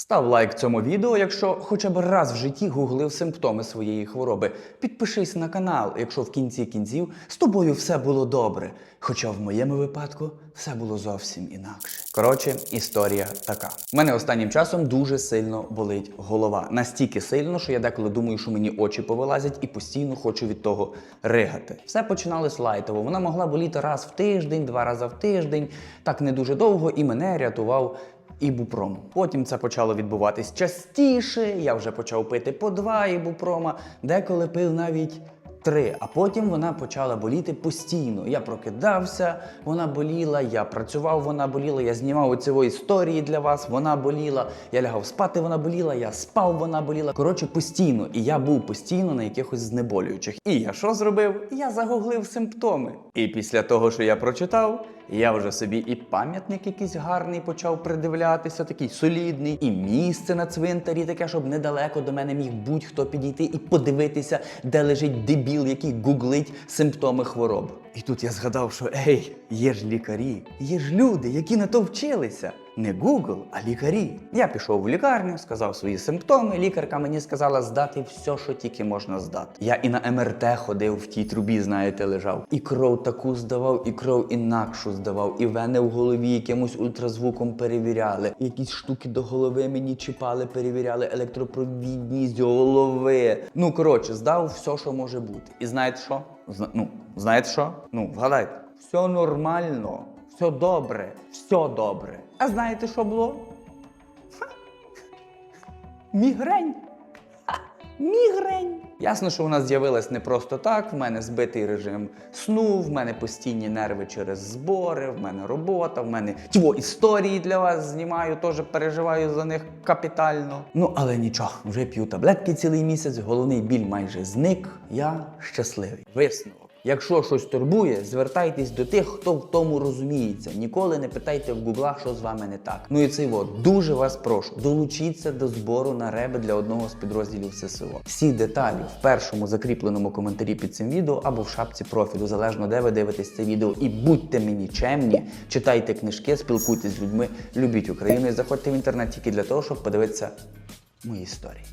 Став лайк цьому відео, якщо хоча б раз в житті гуглив симптоми своєї хвороби. Підпишись на канал, якщо в кінці кінців з тобою все було добре. Хоча в моєму випадку все було зовсім інакше. Коротше, історія така. У мене останнім часом дуже сильно болить голова. Настільки сильно, що я деколи думаю, що мені очі повилазять і постійно хочу від того ригати. Все починалось лайтово. Вона могла боліти раз в тиждень, два рази в тиждень, так не дуже довго, і мене рятував ібупром. Потім це почало відбуватись частіше. Я вже почав пити по два ібупрома, деколи пив навіть. Три, а потім вона почала боліти постійно. Я прокидався, вона боліла, я працював, вона боліла, я знімав оці історії для вас, вона боліла, я лягав спати, вона боліла, я спав, вона боліла. Коротше, постійно. І я був постійно на якихось знеболюючих. І я що зробив? Я загуглив симптоми. І після того, що я прочитав, я вже собі і пам'ятник якийсь гарний почав придивлятися, такий солідний, і місце на цвинтарі таке, щоб недалеко до мене міг будь-хто підійти і подивитися, де лежить дебіл, який гуглить симптоми хвороб. І тут я згадав, що ей, є ж лікарі, є ж люди, які на то вчилися. Не Google, а лікарі. Я пішов в лікарню, сказав свої симптоми. Лікарка мені сказала здати все, що тільки можна здати. Я і на МРТ ходив в тій трубі, знаєте, лежав. І кров таку здавав, і кров інакшу здавав, і вени в голові якимось ультразвуком перевіряли. Якісь штуки до голови мені чіпали, перевіряли електропровідність голови. Ну коротше, здав все, що може бути. І знаєте що? Ну, знаєте що? Ну, вгадайте, все нормально, все добре, все добре. А знаєте, що було? Мігрень. Мігрень. Ясно, що вона з'явилась не просто так. В мене збитий режим сну, в мене постійні нерви через збори, в мене робота, в мене тіво історії для вас знімаю, теж переживаю за них капітально. Ну, але нічого, вже п'ю таблетки цілий місяць, головний біль майже зник. Я щасливий. Висновок. Якщо щось турбує, звертайтесь до тих, хто в тому розуміється. Ніколи не питайте в гугла, що з вами не так. Ну і цей от, дуже вас прошу, долучіться до збору на реби для одного з підрозділів ССО. Всі деталі в першому закріпленому коментарі під цим відео або в шапці профілю, залежно де ви дивитесь це відео. І будьте мені чемні, читайте книжки, спілкуйтесь з людьми, любіть Україну і заходьте в інтернет тільки для того, щоб подивитися мої історії.